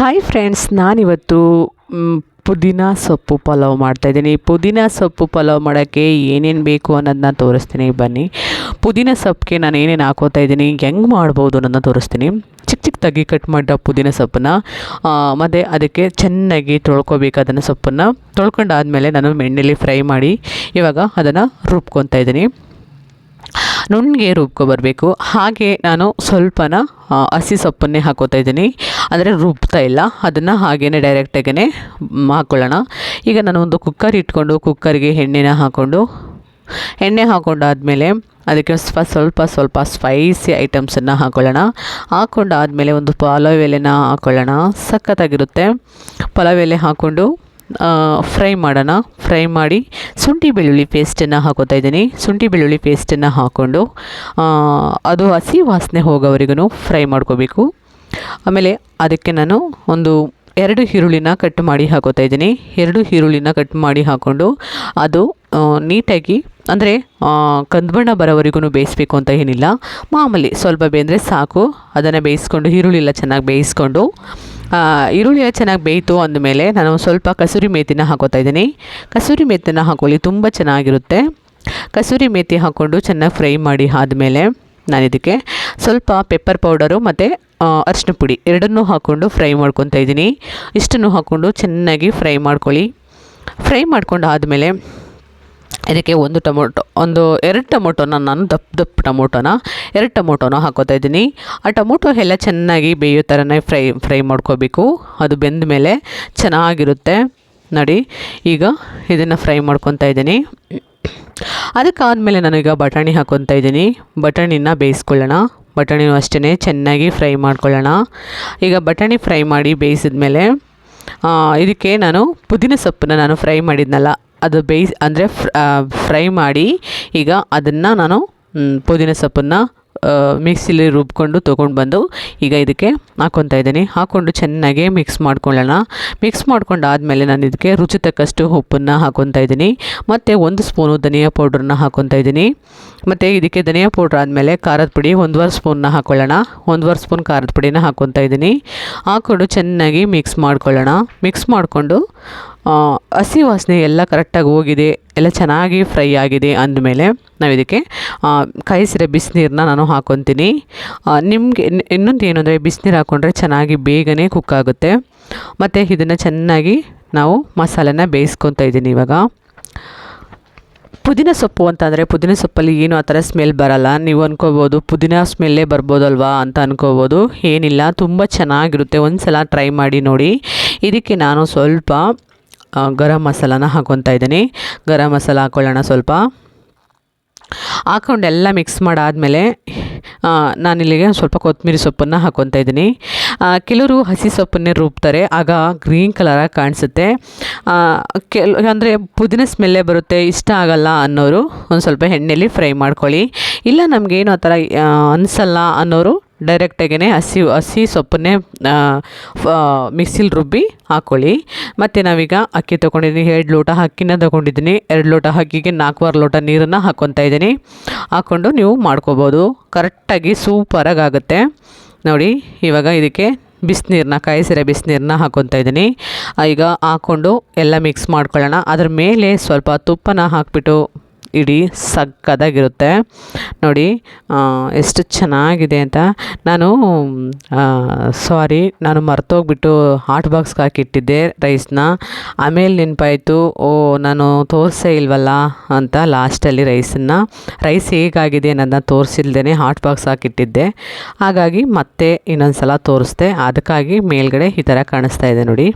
Hi friends ನಾನಿವತ್ತು ಪುದೀನ ಸೊಪ್ಪು ಪಲಾವ್ ಮಾಡ್ತಾಯಿದ್ದೀನಿ ಪುದೀನ ಸೊಪ್ಪು ಪಲಾವ್ ಮಾಡೋಕ್ಕೆ ಏನೇನು ಬೇಕು ಅನ್ನೋದನ್ನ ತೋರಿಸ್ತೀನಿ. ಬನ್ನಿ. ಪುದೀನ ಸೊಪ್ಪಿಗೆ ನಾನು ಏನೇನು ಹಾಕೋತಾ ಇದ್ದೀನಿ, ಹೆಂಗೆ ಮಾಡ್ಬೋದು ಅನ್ನೋದನ್ನ ತೋರಿಸ್ತೀನಿ. ಚಿಕ್ಕ ಚಿಕ್ಕದಾಗಿ ಕಟ್ ಮಾಡಿದ ಪುದೀನ ಸೊಪ್ಪನ್ನ ಮತ್ತು ಅದಕ್ಕೆ ಚೆನ್ನಾಗಿ ತೊಳ್ಕೊಬೇಕು ಅದನ್ನು ಸೊಪ್ಪನ್ನು ತೊಳ್ಕೊಂಡಾದಮೇಲೆ ನಾನು ಎಣ್ಣೆಲಿ ಫ್ರೈ ಮಾಡಿ ಇವಾಗ ಅದನ್ನು ರುಬ್ಕೊತಾ ಇದ್ದೀನಿ. ನುಣ್ಣಗೆ ರುಬ್ಕೊಬರ್ಬೇಕು ಹಾಗೆ ನಾನು ಸ್ವಲ್ಪನ ಹಸಿ ಸೊಪ್ಪನ್ನೇ ಹಾಕೋತಾ ಇದ್ದೀನಿ. ಅಂದರೆ ರುಬ್ತಾ ಇಲ್ಲ. ಅದನ್ನು ಹಾಗೇ ಡೈರೆಕ್ಟಾಗೇ ಹಾಕ್ಕೊಳ್ಳೋಣ ಈಗ ನಾನು ಒಂದು ಕುಕ್ಕರ್ ಇಟ್ಕೊಂಡು ಕುಕ್ಕರ್ಗೆ ಎಣ್ಣೆನ ಹಾಕ್ಕೊಂಡು ಎಣ್ಣೆ ಹಾಕೊಂಡಾದಮೇಲೆ ಅದಕ್ಕೆ ಸ್ವಲ್ಪ ಸ್ವಲ್ಪ ಸ್ವಲ್ಪ ಸ್ಪೈಸಿ ಐಟಮ್ಸನ್ನು ಹಾಕ್ಕೊಳ್ಳೋಣ ಹಾಕ್ಕೊಂಡಾದಮೇಲೆ ಒಂದು ಪಲಾವ್ ಎಲೆನ ಹಾಕ್ಕೊಳ್ಳೋಣ ಸಖತ್ತಾಗಿರುತ್ತೆ. ಪಲಾವ್ ಎಲೆ ಹಾಕ್ಕೊಂಡು ಫ್ರೈ ಮಾಡೋಣ. ಫ್ರೈ ಮಾಡಿ ಶುಂಠಿ ಬೆಳ್ಳುಳ್ಳಿ ಪೇಸ್ಟನ್ನು ಹಾಕೋತಾ ಇದ್ದೀನಿ. ಶುಂಠಿ ಬೆಳ್ಳುಳ್ಳಿ ಪೇಸ್ಟನ್ನು ಹಾಕ್ಕೊಂಡು ಅದು ಹಸಿ ವಾಸನೆ ಹೋಗೋವರೆಗೂ ಫ್ರೈ ಮಾಡ್ಕೋಬೇಕು. ಆಮೇಲೆ ಅದಕ್ಕೆ ನಾನು ಒಂದು ಎರಡು ಈರುಳ್ಳಿನ ಕಟ್ ಮಾಡಿ ಹಾಕೋತಾ ಇದ್ದೀನಿ. ಎರಡು ಈರುಳ್ಳಿನ ಕಟ್ ಮಾಡಿ ಹಾಕ್ಕೊಂಡು ಅದು ನೀಟಾಗಿ, ಅಂದರೆ ಕಂದ್ಬಣ್ಣ ಬರೋವರೆಗೂ ಬೇಯಿಸ್ಬೇಕು ಅಂತ ಏನಿಲ್ಲ. ಮಾಮೂಲಿ ಸ್ವಲ್ಪ ಬೇಂದರೆ ಸಾಕು. ಅದನ್ನು ಬೇಯಿಸ್ಕೊಂಡು, ಈರುಳ್ಳಿ ಎಲ್ಲ ಚೆನ್ನಾಗಿ ಬೇಯಿಸ್ಕೊಂಡು ಈರುಳ್ಳಿ ಚೆನ್ನಾಗಿ ಬೇಯಿತು ಅಂದಮೇಲೆ ನಾನು ಸ್ವಲ್ಪ ಕಸೂರಿ ಮೇಥಿನ ಹಾಕೋತಾ ಇದ್ದೀನಿ. ಕಸೂರಿ ಮೇಥಿನ ಹಾಕೊಳ್ಳಿ, ತುಂಬ ಚೆನ್ನಾಗಿರುತ್ತೆ. ಕಸೂರಿ ಮೇಥಿ ಹಾಕ್ಕೊಂಡು ಚೆನ್ನಾಗಿ ಫ್ರೈ ಮಾಡಿ ಆದಮೇಲೆ ನಾನು ಇದಕ್ಕೆ ಸ್ವಲ್ಪ ಪೆಪ್ಪರ್ ಪೌಡರು ಮತ್ತು ಅರಿಶಿನ ಪುಡಿ ಎರಡನ್ನೂ ಹಾಕ್ಕೊಂಡು ಫ್ರೈ ಮಾಡ್ಕೊತಾ ಇದ್ದೀನಿ. ಇಷ್ಟನ್ನು ಹಾಕ್ಕೊಂಡು ಚೆನ್ನಾಗಿ ಫ್ರೈ ಮಾಡ್ಕೊಳ್ಳಿ. ಫ್ರೈ ಮಾಡ್ಕೊಂಡು ಆದಮೇಲೆ ಇದಕ್ಕೆ ಒಂದು ಟೊಮೊಟೊ, ಒಂದು ಎರಡು ಟೊಮೊಟೊನ ನಾನು ದಪ್ಪ ದಪ್ಪ ಟೊಮೊಟೊನ, ಎರಡು ಟೊಮೊಟೊನ ಹಾಕೋತಾ ಇದ್ದೀನಿ. ಆ ಟೊಮೊಟೊ ಎಲ್ಲ ಚೆನ್ನಾಗಿ ಬೇಯೋ ಥರನೇ ಫ್ರೈ ಫ್ರೈ ಮಾಡ್ಕೋಬೇಕು. ಅದು ಬೆಂದ ಮೇಲೆ ಚೆನ್ನಾಗಿರುತ್ತೆ. ನೋಡಿ, ಈಗ ಇದನ್ನು ಫ್ರೈ ಮಾಡ್ಕೊತಾ ಇದ್ದೀನಿ. ಅದಕ್ಕಾದಮೇಲೆ ನಾನೀಗ ಬಟಾಣಿ ಹಾಕ್ಕೊತಾ ಇದ್ದೀನಿ. ಬಟಾಣಿನ ಬೇಯಿಸ್ಕೊಳ್ಳೋಣ. ಬಟಾಣಿನೂ ಅಷ್ಟೇ ಚೆನ್ನಾಗಿ ಫ್ರೈ ಮಾಡ್ಕೊಳ್ಳೋಣ. ಈಗ ಬಟಾಣಿ ಫ್ರೈ ಮಾಡಿ ಬೇಯಿಸಿದ ಮೇಲೆ ಇದಕ್ಕೆ ನಾನು ಪುದೀನ ಸೊಪ್ಪನ್ನ ನಾನು ಫ್ರೈ ಮಾಡಿದ್ನಲ್ಲ ಅದು ಬೇಯಿಸಿ ಅಂದರೆ ಫ್ರೈ ಮಾಡಿ ಈಗ ಅದನ್ನು ನಾನು ಪುದೀನ ಸೊಪ್ಪನ್ನು ಮಿಕ್ಸಿಲಿ ರುಬ್ಕೊಂಡು ತೊಗೊಂಡು ಬಂದು ಈಗ ಇದಕ್ಕೆ ಹಾಕ್ಕೊತಾ ಇದ್ದೀನಿ. ಹಾಕ್ಕೊಂಡು ಚೆನ್ನಾಗಿ ಮಿಕ್ಸ್ ಮಾಡ್ಕೊಳ್ಳೋಣ. ಮಿಕ್ಸ್ ಮಾಡ್ಕೊಂಡು ಆದಮೇಲೆ ನಾನು ಇದಕ್ಕೆ ರುಚಿ ತಕ್ಕಷ್ಟು ಉಪ್ಪನ್ನು ಹಾಕ್ಕೊತಾ ಇದ್ದೀನಿ. ಮತ್ತು ಒಂದು ಸ್ಪೂನು ಧನಿಯಾ ಪೌಡ್ರನ್ನ ಹಾಕ್ಕೊತಾ ಇದ್ದೀನಿ. ಮತ್ತು ಇದಕ್ಕೆ ಧನಿಯಾ ಪೌಡ್ರ್ ಆದಮೇಲೆ ಖಾರದ ಪುಡಿ ಒಂದುವರೆ ಸ್ಪೂನ್ನ ಹಾಕ್ಕೊಳ್ಳೋಣ ಒಂದುವರೆ ಸ್ಪೂನ್ ಖಾರದ ಪುಡಿನ ಹಾಕ್ಕೊತಾ ಇದ್ದೀನಿ. ಹಾಕ್ಕೊಂಡು ಚೆನ್ನಾಗಿ ಮಿಕ್ಸ್ ಮಾಡ್ಕೊಳ್ಳೋಣ. ಮಿಕ್ಸ್ ಮಾಡಿಕೊಂಡು ಹಸಿ ವಾಸನೆ ಎಲ್ಲ ಕರೆಕ್ಟಾಗಿ ಹೋಗಿದೆ, ಎಲ್ಲ ಚೆನ್ನಾಗಿ ಫ್ರೈ ಆಗಿದೆ ಅಂದಮೇಲೆ ನಾವು ಇದಕ್ಕೆ ಕಾಯಿಸಿರೋ ಬಿಸಿನೀರನ್ನ ನಾನು ಹಾಕೊತೀನಿ. ನಿಮಗೆ ಇನ್ನೊಂದು ಏನು ಅಂದರೆ ಬಿಸಿನೀರು ಹಾಕ್ಕೊಂಡ್ರೆ ಚೆನ್ನಾಗಿ ಬೇಗನೆ ಕುಕ್ ಆಗುತ್ತೆ. ಮತ್ತು ಇದನ್ನು ಚೆನ್ನಾಗಿ ನಾವು ಮಸಾಲೆನ ಬೇಯಿಸ್ಕೊತಾ ಇದ್ದೀನಿ ಇವಾಗ. ಪುದೀನ ಸೊಪ್ಪು ಅಂತಂದರೆ ಪುದೀನ ಸೊಪ್ಪಲ್ಲಿ ಏನು ಆ ಥರ ಸ್ಮೆಲ್ ಬರಲ್ಲ. ನೀವು ಅನ್ಕೋಬೋದು, ಪುದೀನ ಸ್ಮೆಲ್ಲೇ ಬರ್ಬೋದಲ್ವಾ ಅಂತ ಅನ್ಕೋಬೋದು. ಏನಿಲ್ಲ, ತುಂಬ ಚೆನ್ನಾಗಿರುತ್ತೆ. ಒಂದು ಸಲ ಟ್ರೈ ಮಾಡಿ ನೋಡಿ. ಇದಕ್ಕೆ ನಾನು ಸ್ವಲ್ಪ ಗರಂ ಮಸಾಲಾನ ಹಾಕೊತಾ ಇದ್ದೀನಿ. ಗರಂ ಮಸಾಲ ಹಾಕ್ಕೊಳ್ಳೋಣ ಸ್ವಲ್ಪ. ಹಾಕೊಂಡೆಲ್ಲ ಮಿಕ್ಸ್ ಮಾಡಾದಮೇಲೆ ನಾನಿಲ್ಲಿಗೆ ಸ್ವಲ್ಪ ಕೊತ್ತಂಬರಿ ಸೊಪ್ಪನ್ನು ಹಾಕ್ಕೊತಾ ಇದ್ದೀನಿ. ಕೆಲವರು ಹಸಿ ಸೊಪ್ಪನ್ನೇ ರುಬ್ತಾರೆ, ಆಗ ಗ್ರೀನ್ ಕಲರಾಗಿ ಕಾಣಿಸುತ್ತೆ. ಕೆಲ, ಅಂದರೆ ಪುದೀನ ಸ್ಮೆಲ್ಲೇ ಬರುತ್ತೆ, ಇಷ್ಟ ಆಗಲ್ಲ ಅನ್ನೋರು ಒಂದು ಸ್ವಲ್ಪ ಎಣ್ಣೆಯಲ್ಲಿ ಫ್ರೈ ಮಾಡ್ಕೊಳ್ಳಿ. ಇಲ್ಲ ನಮಗೇನು ಆ ಥರ ಅನಿಸಲ್ಲ ಅನ್ನೋರು ಡೈರೆಕ್ಟಾಗೇ ಹಸಿ ಹಸಿ ಸೊಪ್ಪನ್ನೇ ಮಿಕ್ಸಿಲಿ ರುಬ್ಬಿ ಹಾಕ್ಕೊಳ್ಳಿ ಮತ್ತು ನಾವೀಗ ಅಕ್ಕಿ ತೊಗೊಂಡಿದ್ದೀನಿ ಎರಡು ಲೋಟ ಅಕ್ಕಿನ ತೊಗೊಂಡಿದ್ದೀನಿ ಎರಡು ಲೋಟ ಅಕ್ಕಿಗೆ ನಾಲ್ಕುವಾರು ಲೋಟ ನೀರನ್ನು ಹಾಕ್ಕೊತಾ ಇದ್ದೀನಿ. ಹಾಕ್ಕೊಂಡು ನೀವು ಮಾಡ್ಕೋಬೋದು. ಕರೆಕ್ಟಾಗಿ ಸೂಪರಾಗಿ ಆಗುತ್ತೆ. ನೋಡಿ, ಇವಾಗ ಇದಕ್ಕೆ ಬಿಸಿನೀರನ್ನ ಕಾಯಿಸಿರೋ ಬಿಸಿನೀರನ್ನ ಹಾಕ್ಕೊತಾ ಇದ್ದೀನಿ. ಈಗ ಹಾಕ್ಕೊಂಡು ಎಲ್ಲ ಮಿಕ್ಸ್ ಮಾಡ್ಕೊಳ್ಳೋಣ. ಅದ್ರ ಮೇಲೆ ಸ್ವಲ್ಪ ತುಪ್ಪನ ಹಾಕ್ಬಿಟ್ಟು ಇಡೀ ಸಕ್ಕದಾಗಿರುತ್ತೆ ನೋಡಿ ಎಷ್ಟು ಚೆನ್ನಾಗಿದೆ ಅಂತ. ನಾನು ಸಾರಿ ನಾನು ಮರ್ತೋಗ್ಬಿಟ್ಟು ಹಾಟ್ ಬಾಕ್ಸ್ಗೆ ಹಾಕಿಟ್ಟಿದ್ದೆ ರೈಸ್ನ ಆಮೇಲೆ ನೆನಪಾಯಿತು, ಓ, ನಾನು ತೋರಿಸೇ ಇಲ್ವಲ್ಲ ಅಂತ ಲಾಸ್ಟಲ್ಲಿ ರೈಸನ್ನು ರೈಸ್ ಹೇಗಾಗಿದೆ ಅನ್ನೋದನ್ನ ತೋರಿಸಿಲ್ದೇ ಹಾಟ್ ಬಾಕ್ಸ್ ಹಾಕಿಟ್ಟಿದ್ದೆ. ಹಾಗಾಗಿ ಮತ್ತೆ ಇನ್ನೊಂದು ಸಲ ತೋರಿಸ್ದೆ. ಅದಕ್ಕಾಗಿ ಮೇಲ್ಗಡೆ ಈ ಥರ ಕಾಣಿಸ್ತಾ ಇದೆ ನೋಡಿ.